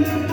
you.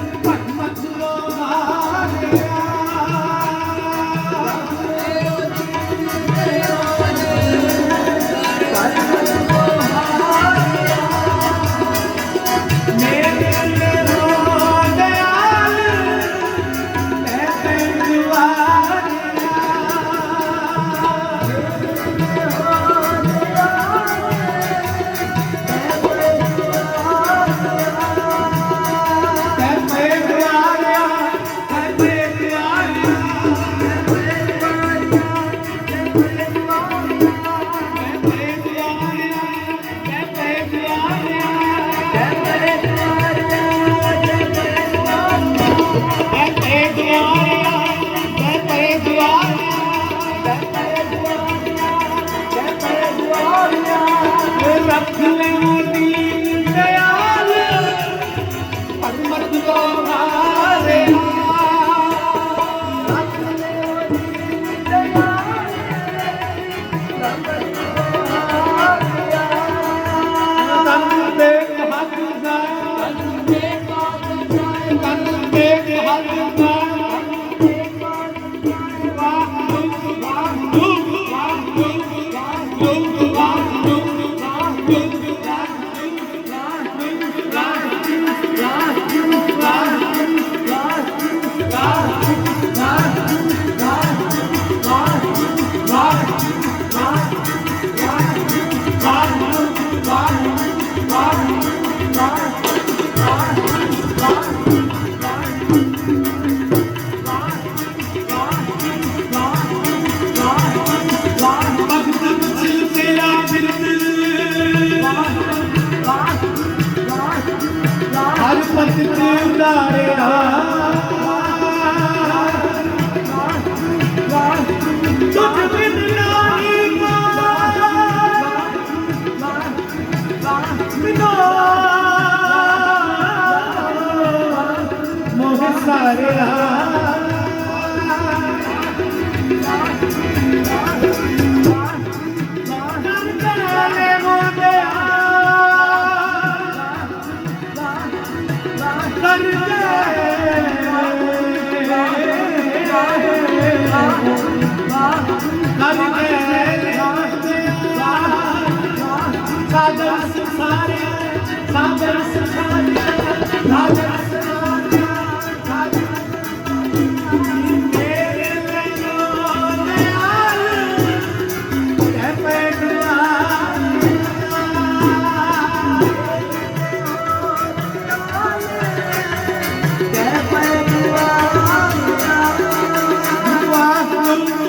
ਰੱਖ ਲੈ ਮੋਦੀ ਦਇਆਲ ਪਰਮਤ Thank you. ਹਰ ਪਤ ਸਾਜਰ ਸਾਰੇ ਸਾਜਰ ਸਾਰੇ ਸਾਜਰ